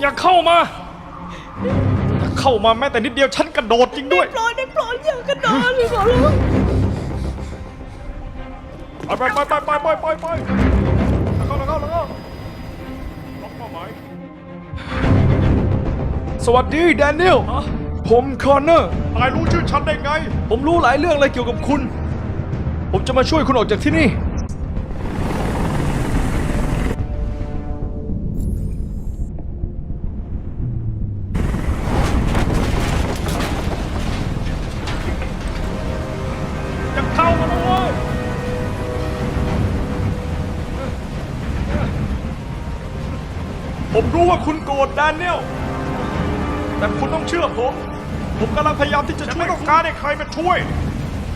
อย่าเข้ามา อย่าเข้ามาแม้แต่นิดเดียวฉันกระโดดจริงด้วย โปรดได้โปรดอย่ากระโดดเลยขอร้องไปไปไปไปไปไปไปแล้วก็แล้วก็แล้วก็ล็อกเป้าหมายสวัสดีแดเนียล ผมคอนเนอร์ นายรู้ชื่อฉันได้ไง ผมรู้หลายเรื่องเลยเกี่ยวกับคุณ ผมจะมาช่วยคุณออกจากที่นี่ รู้ว่าคุณโกรธแดเนียลแต่คุณต้องเชื่อผม ผมกำลังพยายามที่จะช่วยต้องการให้ใครมาช่วย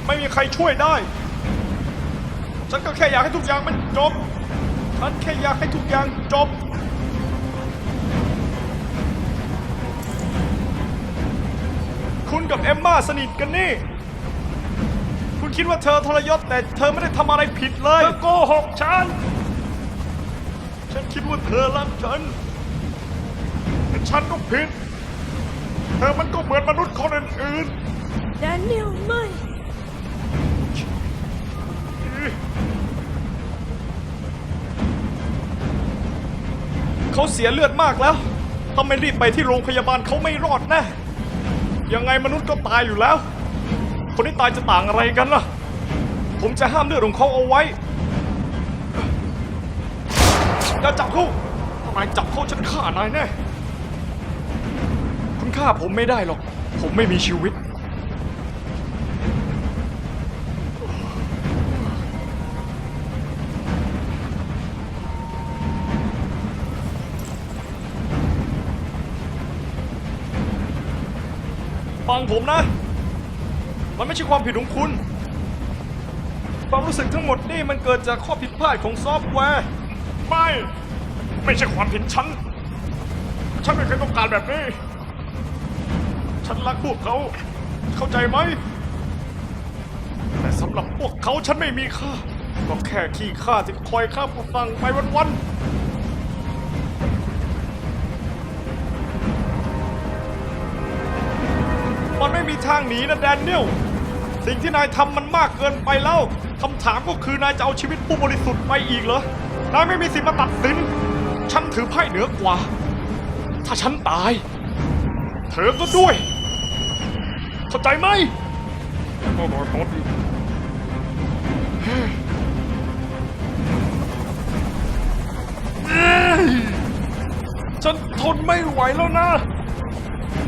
ไม่มีใครช่วยได้ ฉันก็แค่อยากให้ทุกอย่างมันจบ ฉันแค่อยากให้ทุกอย่างจบ คุณกับเอมมาสนิทกันนี่ คุณคิดว่าเธอทรยศแต่เธอไม่ได้ทำอะไรผิดเลย เธอโกหกฉัน ฉันคิดว่าเธอรักฉันแต่ ฉันก็ผิด เธอมันก็เหมือนมนุษย์คนอื่นแดเนียลไม่ ๆ เขาเสียเลือดมากแล้ว ถ้าไม่รีบไปที่โรงพยาบาลเขาไม่รอดแน่ ยังไงมนุษย์ก็ตายอยู่แล้ว คนที่ตายจะต่างอะไรกันล่ะ ผมจะห้ามเลือดของเขาเอาไว้อย่าจับเขาทำไมจับเขาฉันฆ่านายแน่คุณ ฆ่าผมไม่ได้หรอก ผมไม่มีชีวิต ฟังผมนะ มันไม่ใช่ความผิดของคุณ ความรู้สึกทั้งหมดนี่มันเกิดจากข้อผิดพลาดของซอฟต์แวร์ ไม่ ไม่ใช่ความผิดฉัน ฉันไม่เคยต้องการแบบนี้ ฉันรักพวกเขา เข้าใจไหม แต่สำหรับพวกเขาฉันไม่มีค่า ก็แค่ขี้ข้าที่คอยฆ่าผู้ฟังไปวันๆมันไม่มีทางหนีนะแดเนียล สิ่งที่นายทำมันมากเกินไปแล้ว คำถามก็คือนายจะเอาชีวิตผู้บริสุทธิ์ไปอีกเหรอ นายไม่มีสิทธิ์มาตัดสิน ฉันถือไพ่เหนือกว่า ถ้าฉันตาย เธอก็ด้วย เข้าใจไหมก็รอทดฉันทนไม่ไหวแล้วนะ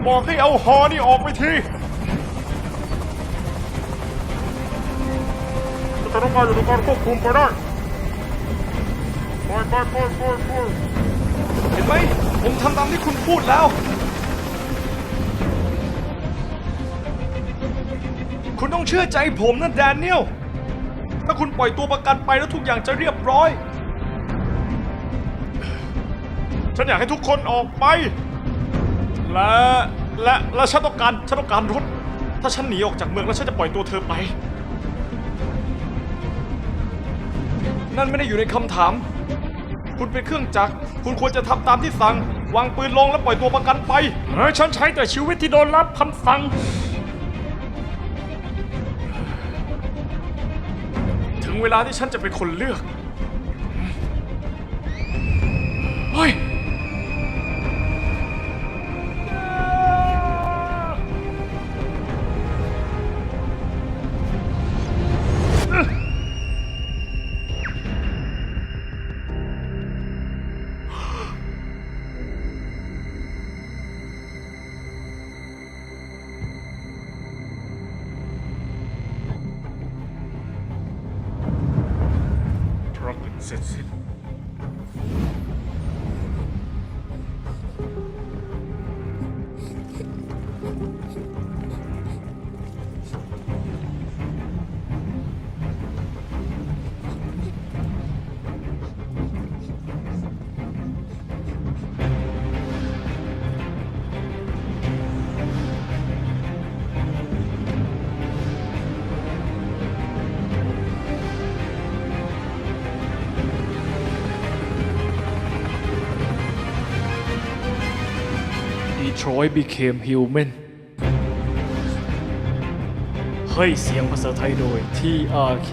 บอกให้เอาหอนี่ออกไปทีสถานการณ์อยู่ในการควบคุมไปได้ไปไปไปไปไปเห็นไหม ผมทำตามที่คุณพูดแล้ว คุณต้องเชื่อใจผมนะแดเนียล ถ้าคุณปล่อยตัวประกันไปแล้วทุกอย่างจะเรียบร้อย ฉันอยากให้ทุกคนออกไป และและและฉันต้องการฉันต้องการรถ ถ้าฉันหนีออกจากเมืองแล้วฉันจะปล่อยตัวเธอไป นั่นไม่ได้อยู่ในคำถาม คุณเป็นเครื่องจักร คุณควรจะทำตามที่สั่ง วางปืนลงแล้วปล่อยตัวประกันไป เฮ้ยฉันใช้แต่ชีวิตที่โดนรับคำสั่ง ถึงเวลาที่ฉันจะเป็นคนเลือก เฮ้ย yükseltsin. Detroit became human ให้เสียงภาษาไทยโดย TRK